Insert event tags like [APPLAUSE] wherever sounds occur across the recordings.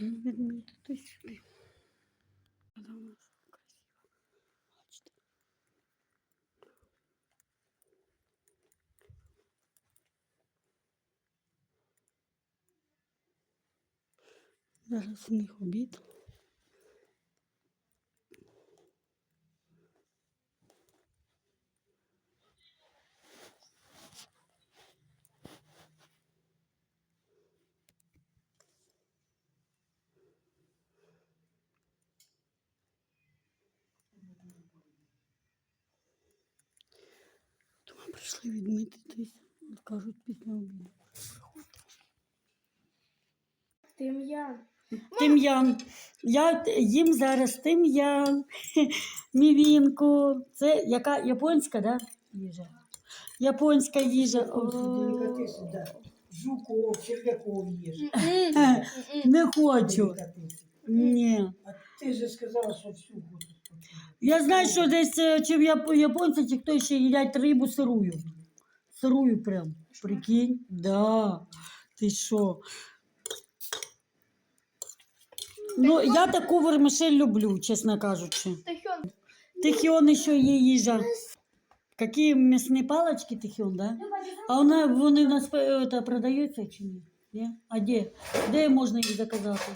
Ведмідь, ти сюди. Вона у нас красива. Бачите? Зараз у них обід. Прийшли відмітитись, от кажуть, після обіду. Тим'ян. Тим'ян. Я їм зараз тим'ян, [LAUGHS] мівінку. Це яка японська, да? їжа? Японська їжа. О. Жуков, черв'яков їж. [LAUGHS] Не хочу. Ні. А ти же сказала, що всю почути. Я знаю, що десь е, чи в яп- японці, чи хто ще їдять рибу сирую. Сирую прям. Прикинь? Да. Ти що? Ну, я таку вермишель люблю, чесно кажучи. Тахьон. Тихіон ще є їжа. Які м'ясні палички тихіон, да? А вона, вони в нас е, це, продаються чи ні? ні? А де? Де можна їх заказати?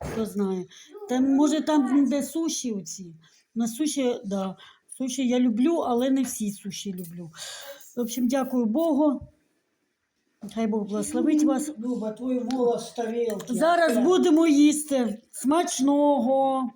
Хто знає. Там, може, там, де суші оці. На суші, да. Суші я люблю, але не всі суші люблю. В общем, дякую Богу. Хай Бог благословить вас. Люба, твій волос тарілки. Зараз будемо їсти. Смачного.